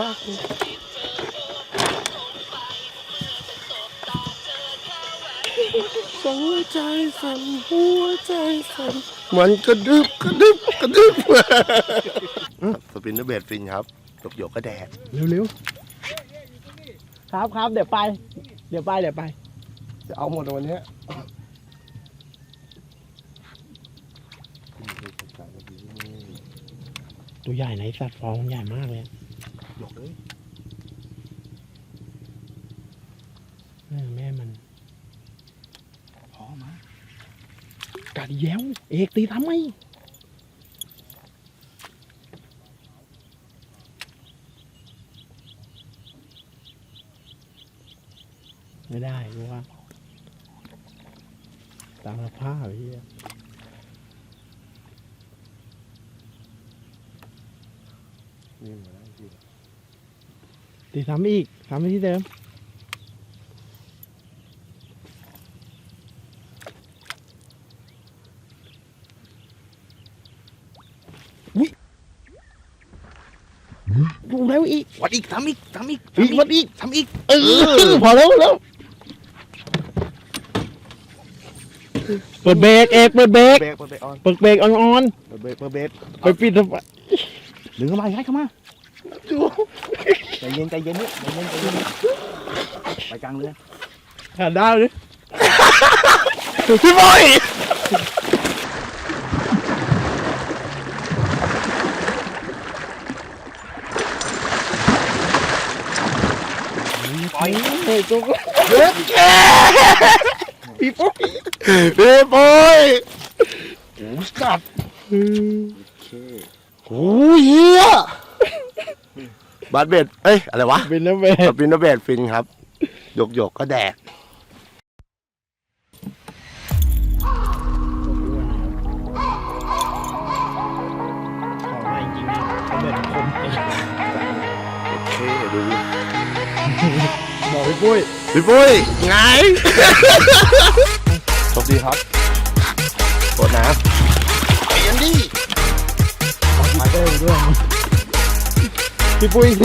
มากหัวใจสั่นหัวใจสั่นมันกระดึบกระดึบกระดึบสปินเนอร์เบดฟินครับหยกหยกก็แดดเร็วๆครับครับเดี๋ยวไป เดี๋ยวไปเดี๋ยวไปจะเอาหมดวันนี้ตัวใหญ่ไหนสัตว์ฟองมันใหญ่มากเลย หยกเลยเออแม่มันพอมากัดอีกแล้วเอกตีทำไมไม่ได้เพราะว่าตามสภาพไอ้เฮียนี่มาแล้วพี่ ตีทำอีกทำไปที่เดิม อุ้ยดูแล้วอีก วัดอีกทำอีกทำอีกอีกวัดอีกทำอีก เออ พอแล้วพอแล้ว เปิดเบรกเอกเปิดเบรกเบรกเปิดเบรกออนเปิดเบรกอ่อนเปิดเบรกเปิดเบรกๆไปปิดทำไมดึงเข้ามาย้ายเข้ามา ใจเย็นใจเย็นนี่ใจเย็นใจเย็นไปกลางเรือหาดาวดิพี่บอยปล่อยเฮ้ยตัวก็เย็ดแกพี่ปุ๊บพี่บอยโอ้สัตว์โอ้ยเฮีย บาสเบดเอ้ย อะไรวะเป็นแล้วเบรสกปินเนอร์เบดฟินครับหยกหยกก็แดกของมาจริงๆนะเขาเหมือนคมตีโอเคดูบอกพี่ปุ้ยพี่ปุ้ยไงโชคดีครับกดนะเปลี่ยนดิมาเต้นด้วย พี่ปุ้ยจ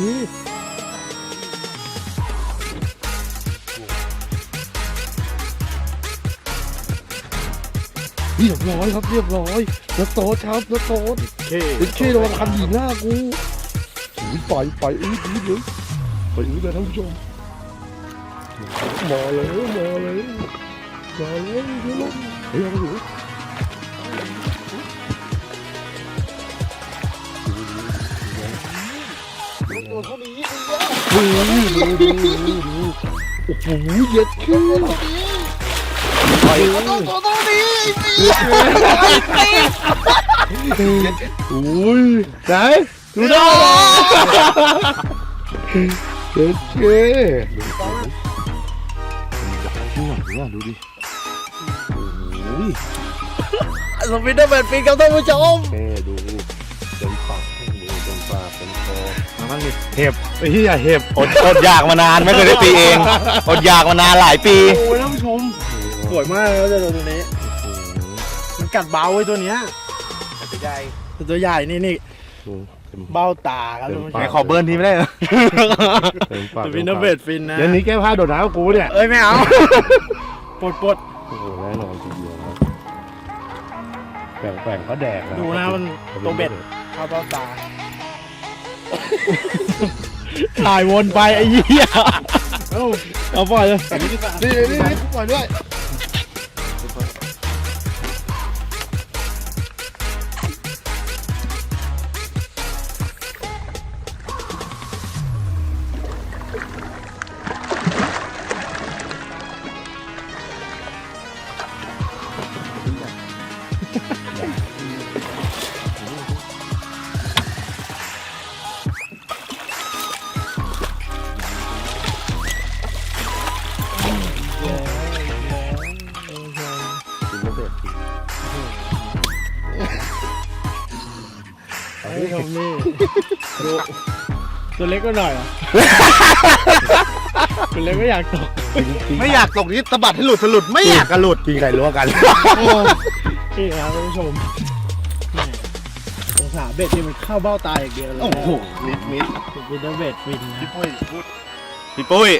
ยึดเคเรียบร้อยครับเรียบร้อยแล้วโต๊ดครับแล้วโต๊ดเคยึดเคโดนคันหินหน้ากูอุ้ยปล่อยปล่อยอื้ออื้อเลยปล่อยอื้อเลยท่านผู้ชมมาเลยมาเลยมาเลยเดี๋ยวลงเฮ้ยเอาไปอ ดูดูดูดูดูโอ้โหเย็ดขึ้นไปตัวตัวดีอุ้ยไหนดูได้เย็ดเก้ดูอะดูอะดูดิโอ้ยสปินเดอร์แมนฟินครับท่านผู้ชม บ้างดิเห็บไอ้ที่อย่าเห็บอดอดอยากมานานไม่เคยได้ตีเองอดอยากมานานหลายปี โอ้ยท่านผู้ชม สวยมากเลยเจ้าตัวนี้ มันกัดเบาไอ้ตัวเนี้ยใหญ่แต่ตัวใหญ่นี่นี่เต็มเบ้าตาครับท่านผู้ชไหนมขอเบิร์นทีไม่ได้เหรอเต็มปากสปินเดอร์เบดฟินนะเดี๋ยวนี้แก้ผ้าโดดน้ำกับกูเนี่ย เอ้ยไม่เอาปลดปลดโอ้โหแน่นอนทีเดียวครับแบ่งแบ่งก็แดกนะดูนะมันตัวเบ็ดเข้าเบ้าตา ถ่ายวนไปไอ้เหี้ยเอ้าเอาปล่อยเลยนี่นี่นี่ปล่อยด้วย ดูตัวเล็กก็หน่อยเหรอ ตัวเล็กก็อยากตกไม่อยากตกนี่สะบัดให้หลุดสลุดไม่อยากกระหลุดกินไก่ลวกกัน นี่ครับท่านผู้ชมแหม่สงสารเบ็ดที่มันเข้าเบ้าตาอย่างเดียวเลยโอ้โหมิดมิดเป็นเดอร์เบ็ดฟินนะพี่ปุ้ยพูดพี่ปุ้ย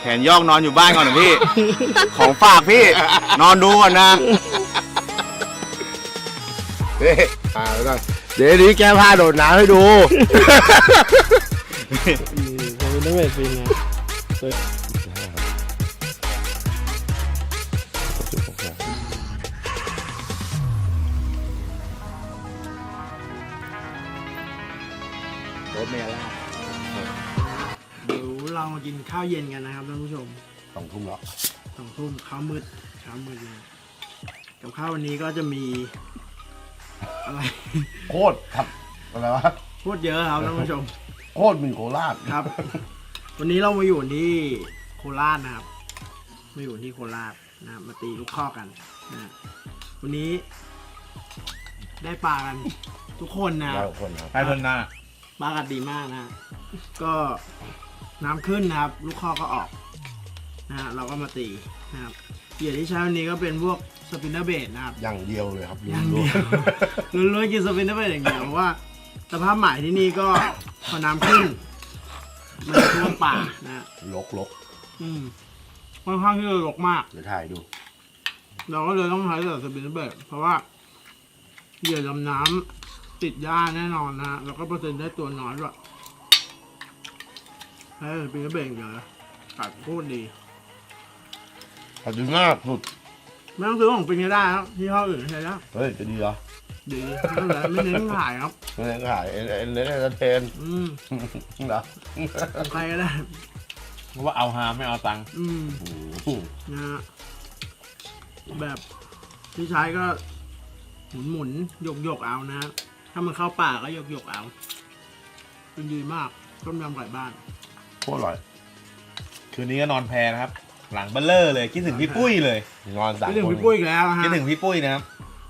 แขนยอกนอนอยู่บ้านก่อนนะพี่ ของฝากพี่ นอนดูก่อนนะ เฮ้ยอ่าแล้วกันเดี๋ยวนี้แก้ผ้าโดดน้ำให้ดูนี่เป็นเดอร์เบ็ดฟินนะรถเมล์ล่าเดี๋ยวเรามากินข้าวเย็นกันนะครับท่านผู้ชมสองทุ่มแล้วสองทุ่มข้าวมืดเช้ามืดเลยกับข้าววันนี้ก็จะมี อะไรโคตรครับอะไรวะพูดเยอะครับท่านผู้ชมโคตรหมีโคราชครับ วันนี้เรามาอยู่ที่โคราชนะครับ มาอยู่ที่โคราชนะครับมาตีลูกข้อกกันนะวันนี้ ได้ปลากัน ทุกคนนะคได้รับคนครับ ใครคนหน้าปลากัดดีมากนะฮะก็น้ำขึ้นนะครับ ลูกข้อก็ออกนะฮะเราก็มาตีนะครับ เหยื่อที่ใช้วันนี้ก็เป็นพวกสปินเนอร์เบดนะครับ อย่างเดียวเลยครับอย่างเดียวล้วนๆกินสปินเนอร์เบดอย่างเดียวเพราะว่าสภาพหมายที่นี่ก็พอน้ำขึ้น มันจะท่วมป่านะฮะลกลกอืมค่อนข้างที่จะรกมาก เดี๋ยวถ่ายดู เราก็เลยต้องใช้แต่สปินเนอร์เบดเพราะว่าเหยื่อดำน้ำติดหญ้าแน่นอนนะฮะแล้วก็เปอร์เซ็นต์ได้ตัวน้อยด้วยใช้สปินเนอร์เบดอย่างเดียวนะกัดโคตรดี ขอบคุณมากสุดไม่ต้องซื้อของปินก็ได้ครับที่ห้ออื่นใช้แล้วเฮ้ยจะดีเหรอดีนั่นแหละไม่เน้นขายครับไม่ได้ขายเอ็นเอ็นเอ็นเอ็นเทนอืมเหรอของใครก็ได้เพราะว่าเอาฮาไม่เอาตังค์อืมโอ้โหนะฮะแบบที่ใช้ก็ หมุนหมุนๆยกยกๆเอานะฮะถ้ามันเข้าป่าก็ยกยกๆเอาเป็นดีมากต้มยำไก่บ้านโคตรอร่อย คืนนี้ก็นอนแพนะครับ หลังเบลเลอร์เลยคิดถึงพี่ปุ้ยเลยนอนสามพี่ถึงคนพี่ปุ้ยอีกแล้วนะฮะคิดถึงพี่ปุ้ยนะครับ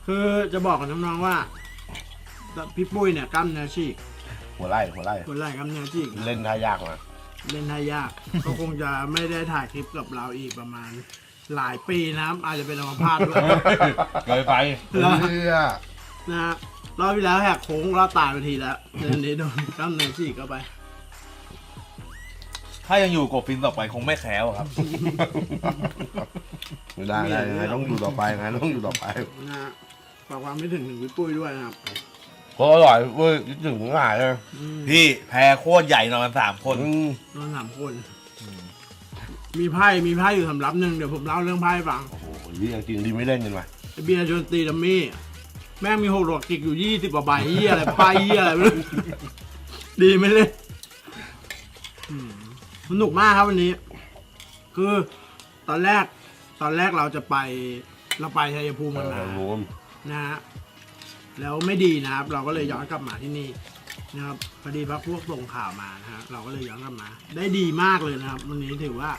คือจะบอกกับน้องๆว่าพี่ปุ้ยเนี่ยกล้ามเนื้อฉีกหัวไล่หัวไล่คนแรกกล้ามเนื้อฉีกนะ เล่นท่ายากมาเล่นได้ยาก ก็คงจะไม่ได้ถ่ายคลิปกับเราอีกประมาณ หลายปีนะครับ อาจจะเป็นอัมพาตด้วย เกินไปแล้วเพื่อนะฮะรอบที่แล้วแหกโค้งรอดตายไปทีแล้วเดือนนี้โดนกล้ามเนื้อฉีกเข้าไป ถ้ายังอยู่กบฟินต่อไปคงไม่แคล้วครับ ไม่ได้ได้ยังไงต้องอยู่ต่อไปยังไงต้องอยู่ต่อไปนะฮะฝากความไม่ถึงถึงพี่ปุ้ยด้วยนะครับโคตรอร่อยเว้ยคิดถึงง่ายเลยอืมพี่แพรโคตรใหญ่นอนกันสามคน อืมนอนสามคน มีไพ่มีไพ่อยู่สำรับหนึ่งเดี๋ยวผมเล่าเรื่องไพ่ให้ฟัง โอ้โหนี่ยังจริงดีไม่เล่นกันมาไอเบียร์ชวนตีดัมมี่ แม่งมีหกดอกจิกอยู่ยี่สิบกว่าใบเฮียอะไรป้ายเฮียอะไรไม่รู้ ดีไหมเลยอืม สนุกมากครับวันนี้ คือตอนแรกตอนแรกเราจะไปเราไปชัยภูมิเอกันอมารวมนะฮะแล้วไม่ดีนะครับ เราก็เลยย้อนกลับมาที่นี่นะครับพอดีพักพวกส่งข่าวมานะฮะเราก็เลยย้อนกลับมา ได้ดีมากเลยนะครับ วันนี้ถือว่า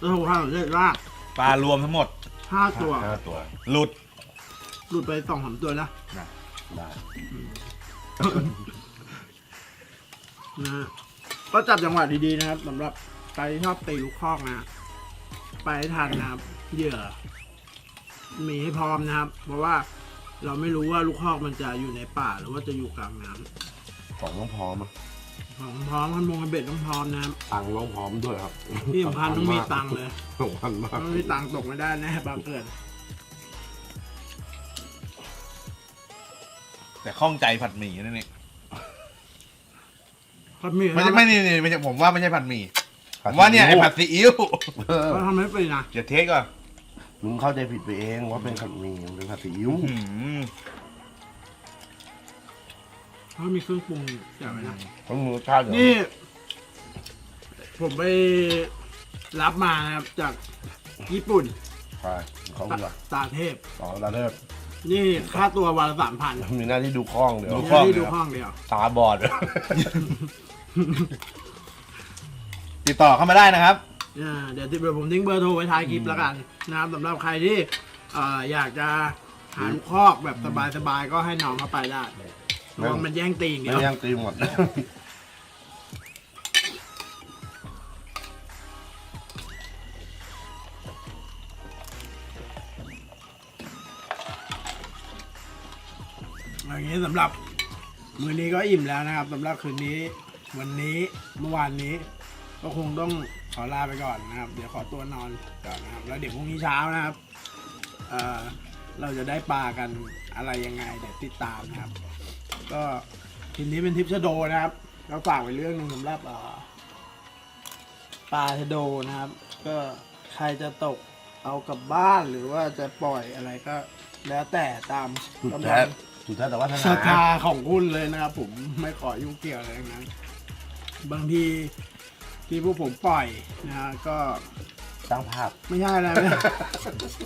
ประสบความสำเร็จมากปลารวมทั้งหมดห้าตัวห้าตัว หลุดหลุดไปสองสามตัวนะได้นะฮะ ก็จับจังหวะดีๆนะครับสำหรับใครที่ชอบตีลูกคอกนะ ไปให้ทันนะครับ เหยื่อ มีให้พร้อมนะครับ เพราะว่าเราไม่รู้ว่าลูกคอกมันจะอยู่ในป่าหรือว่าจะอยู่กลางน้ำของต้องพร้อมอะของพร้อมคันมงคันเบ็ดต้องพร้อมนะครับตังค์ต้องพร้อมด้วยครับที่สำคัญต้องมีตังค์เลยสำคัญมากถ้าไม่มีตังค์ตกไม่ได้แน่ปลาเกินแต่ข้องใจผัดหมี่นั่นเอง พัดมีไม่ใช่ไม่นี่นี่ไม่ใช่ผมว่าไม่ใช่ผัดหมี่ผมว่าเนี่ยไอ้ผัดซีอิ๊วเออเขาทำไม่เป็นนะเดี๋ยวเทสก่อนมึงเข้าใจผิดไปเองว่าเป็นผัดหมี่มันเป็นผัดซีอิ๊วอืมเขามีเครื่องปรุงอย่างไรนะเพราะมึงรสชาติเดี๋ยวนี่ ผมไปรับมานะครับจากญี่ปุ่นใช่เขาตาเหรอตาเทพอ๋อตาเทิด นี่ค่าตัววันละสามพันมีหน้าที่ดูคล้องเดี๋ยวดูคล่องที่เลดูยห้องเดียวตาบอด ติดต่อเข้ามาได้นะครับ อ่าเดี๋ยวเดี๋ยวผมทิ้งเบอร์โทรไว้ท้ายคลิปแล้วกันนะครับสำหรับใครที่เอ่ออยากจะหาลูกคอกแบบสบายๆก็ให้น้องเข้าไปได้ระวังมันแย่งตีอย่างเดีไม่ยวย่างตีหมด นี้สำหรับมือนี้ก็อิ่มแล้วนะครับสำหรับคืนนี้ วันนี้เมื่อวานนี้ ก็คงต้องขอลาไปก่อนนะครับ เดี๋ยวขอตัวนอนก่อนนะครับ แล้วเดี๋ยวพรุ่งนี้เช้านะครับเเราจะได้ปลากันอะไรยังไงเดี๋ยวติดตามนะครับ ก็ทีนี้เป็นทริปชะโดนะครับเราฝากไว้เรื่องหนึงสำหรับปลาชะโดนะครับ ก็ใครจะตกเอากลับบ้านหรือว่าจะปล่อยอะไรก็ แล้วแต่ตามกำลัง สุดแท้แต่ว่าศรัทธาของคุณเลยนะครับผมไม่ขอยุ่งเกี่ยวอะไรทั้งนั้นบางทีที่พวกผมปล่อยนะฮะก็สร้างภาพ ไม่ใช่อะไรไม่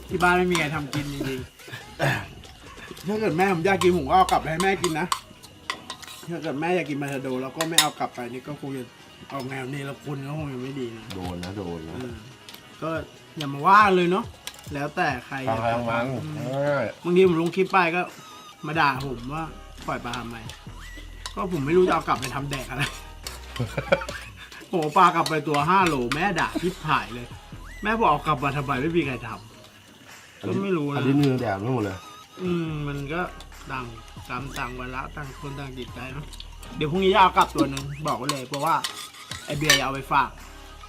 ที่บ้านไม่มีใครทำกินจริงๆถ้าเกิดแม่ผมอยากกินผมก็เอากลับไปให้แม่กินนะถ้าเกิดแม่อยากกินมาทาโดแล้วก็ไม่เอากลับไปนี่ก็คงจะออกแนวนี้แล้วคุณก็คงจะไม่ดีนะโดนนะโดนนะเออก็อย่ามาว่าเลยเนาะแล้วแต่ใครทางใครทางมันอืม เออบางทีผมลงคลิปไปก็ มาด่าผมว่าปล่อยปลาทำไมก็ผมไม่รู้จะเอากลับไปทำแดกอะไรโอ้ปลากลับไปตัวห้าโลแม่ด่าทิพหายเลย แม่บอกเอากลับมาทำไมไม่มีใครทำ ก็ไม่รู้อันนะนี้เนื้อแดดไม่หมดเลย อืมมันก็ต่างกรรมต่างเวลาต่างคนต่างจิตใจเนาะเดี๋ยวพรุ่งนี้จะเอากลับตัวหนึ่งบอกไว้เลย เพราะว่าไอเบียร์จะเอาไปฝาก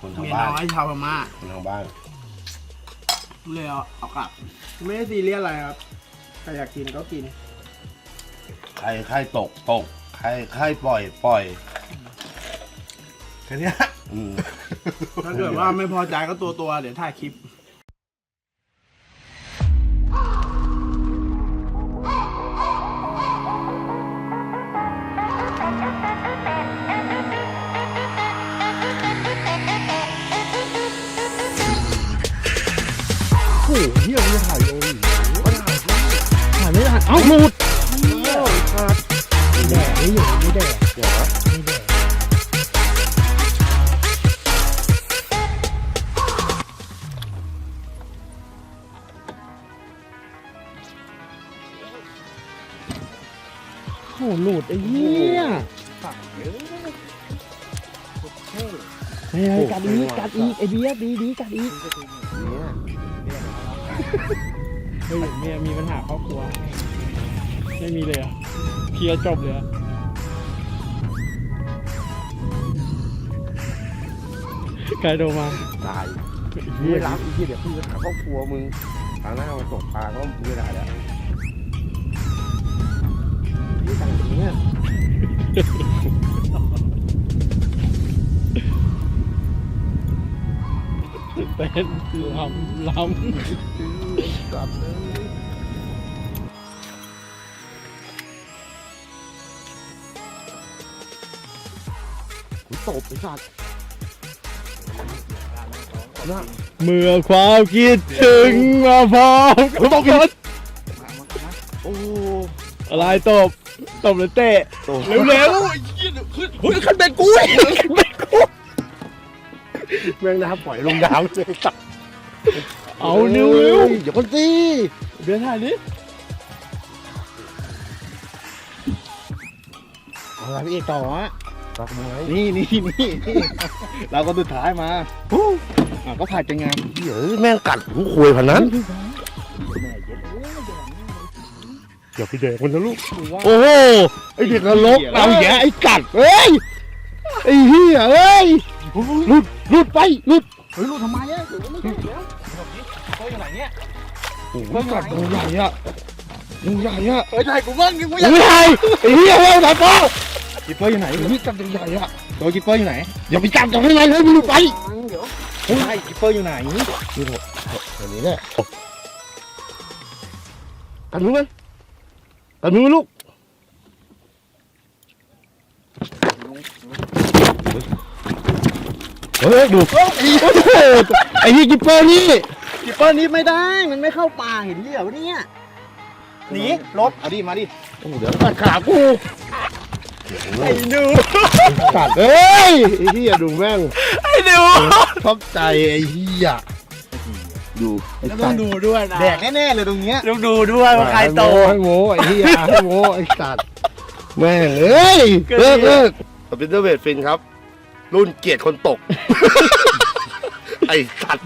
คนทางเมียบ้าน น้อยชาวพม่าคนทางบ้าน เลยเอาเอากลับ ไม่ได้ซีเรียสอะไรครับใครอยากกินก็กิน ใครใครตกตกใครใครปล่อยปล่อยแค่เนี้ย อืม ถ้าเกิดว่าไม่พอใจก็ตัวตัวๆเดี๋ยวถ่ายคลิป โอ้โหหลุดไอ้เหี้ยเฮ้ยกัดอีกกัดอีกไอ้เบี้ยดีดีกัดอีกเฮ้ยเมียมีปัญหาครอบครัว ไม่มีเลยอะเคลียร์จบเลยอะใครโทรมาตายไม่รับอีกทีเดี๋ยวพี่จะถามครอบครัวมึงทางหน้ามาตกปลาก็ไม่ได้แล้ว เนี้ยเป็นลำลกลับเลยกูตบไอ้สัตว์ำเมื่อความคิดถึงมาพร้อมกับตบกันโอ้อะไรตบต บหรือเตะตกเร็วๆไอ้เหี้ยขึ้นเฮ้ยขึ้นเป็นกูไอ้ขึ้นเป็นกูแม่งน้ำปล่อยลงน้ำเลยตัดเอาเร็วเร็วเดี๋ยวก่อนสิเดี๋ยวถ่ายดิเอาละพี่เอกต่อฮะตัดไม้นี่นี่นี่นี่เราก็สุดท้ายมาอะก็ผ่านจังงามเดี๋ยวแม่งกัดหูคุยพันนั้น เดี๋ยวพี่เด็กคนนะลูก โอ้โห ไอเด็กนรกเอาแย่ไอ้กัดเอ้ย ไอ้เหี้ยเอ้ยหลุดหลุดไปหลุดเฮ้ยหลุดทำไมอะเดี๋ยวไม่ใช่เดี๋ยวเฮ้ยอะไรเนี่ยโอ้โหมันกัดตัวใหญ่อะตัวใหญ่อะเฮ้ยถ่ายกูบ้างดิกูอยากไม่ใช่ไอ้เหี้ยเฮ้ยไหนป้าพี่เปิ้ลอยู่ไหนนี่กัดตัวใหญ่อะตัวกิปเปอร์อยู่ไหนอย่าไปจับจับให้ไรเลยมึงหลุดไปเดี๋ยวเฮ้ยกิปเปอร์อยู่ไหนอันนี้แหละกันมือไหม กันมือลูกเฮ้ยดูโอ้โหไอ้นี่กิปเปอร์นี่กิปเปอร์นี่ไม่ได้ มันไม่เข้าป่าเห็นเหยื่อวะเนี่ยหนีรถเอาดิมาดิโอ้โหเดี๋ยวตัดขากูไอ้หนูตัดเอ้ยไอ้เหี้ยดูแม่งไอ้ดูชอบใจไอ้เหี้ย ดูไอ้แล้วสัต้อตงว์ดูด้วยนะแดกแน่ๆเลยตรงเนี้ยต้องดูด้วยว่าใครโต ให้โมให้โมไอ้เหี้ยให้โมไอ้สัตว์แม่งเอ้ยเกิดเลิกเลิกสปินเตอร์เวทฟินครับ รุ่นเกียรติคนตก ไอ้สัตว์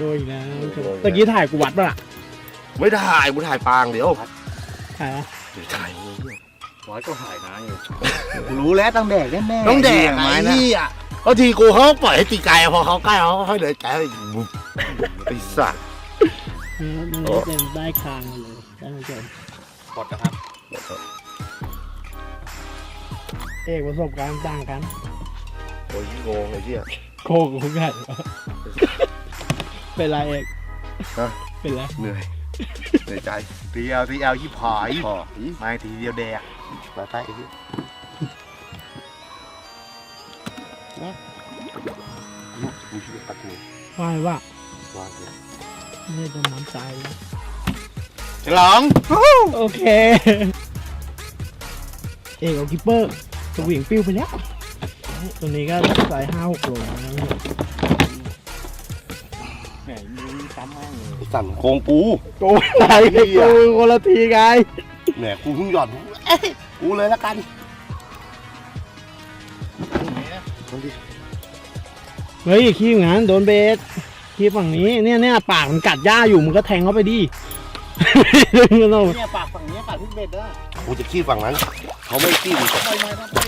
ดูอีกแล้วโดนอีกแล้วตะกี้ถ่ายกูวัดป่ะล่ะไม่ได้ถ่ายกูถ่ายปางเดี๋ยวถ่ายอะเดี๋ยวถ่ายมึงเนี่ยร้อยก็หายนะอยู่กูรู้แล้วต้องแดกแน่ๆต้องแดกไม้ไอ้นะเหี้ย บางทีกูเขาปล่อยให้ตีไกลพอเขาใกล้เขาค่อยเลยใจบุบ ไอ้สัตว์มันเลยเป็นได้คางเลยท่านผู้ชมกดนะครับเอกประสบการณ์ต่างกันโอ้ยโงงไอ้เหี้ยโคกูใหญ่เป็นไรเอกฮะเป็นไรเหนื่อยเหนื่อยใจตีเอลตีเอลยี่ผายพออีไม่ทีเดียวแดกมาใต้ไอ้เหี้ยนะมีชีวิตปัดมือว่าไงว่าวา งเลยนี่จะน้ำใจเลยฉลองโอเค เอกเอากิปเปอร์สวิงปิ้วไปแล้ว ตัวนี้ก็ใส่ห้าหกโลนะแหมมือซ้ำมากเลยไอ้สั่นโกงกูโกงอะไรโกงคนละทีไงแหมกูเพิ่งหยอดเอ้ยกูเลยละกันมันดิเฮ้ยขี้อย่างนั้นโดนเบส ที่ฝั่งนี้เนี่ยเนี่ยปากมันกัดหญ้าอยู่มึงก็แทงเข้าไปดิ เนี่ยปากฝั่งนี้ปากทุกเบ็ดอะกูจะขี้ฝั่งนั้น เขาไม่ขี้ดิไปมาไป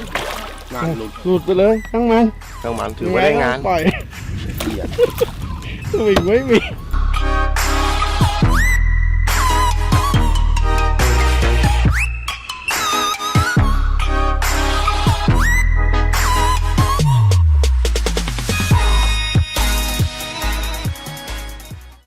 งานลุกหลุดไปเลยทั้งมันทั้งมันถือว่าได้งานปล่อยเหี้ยสวิงไม่มี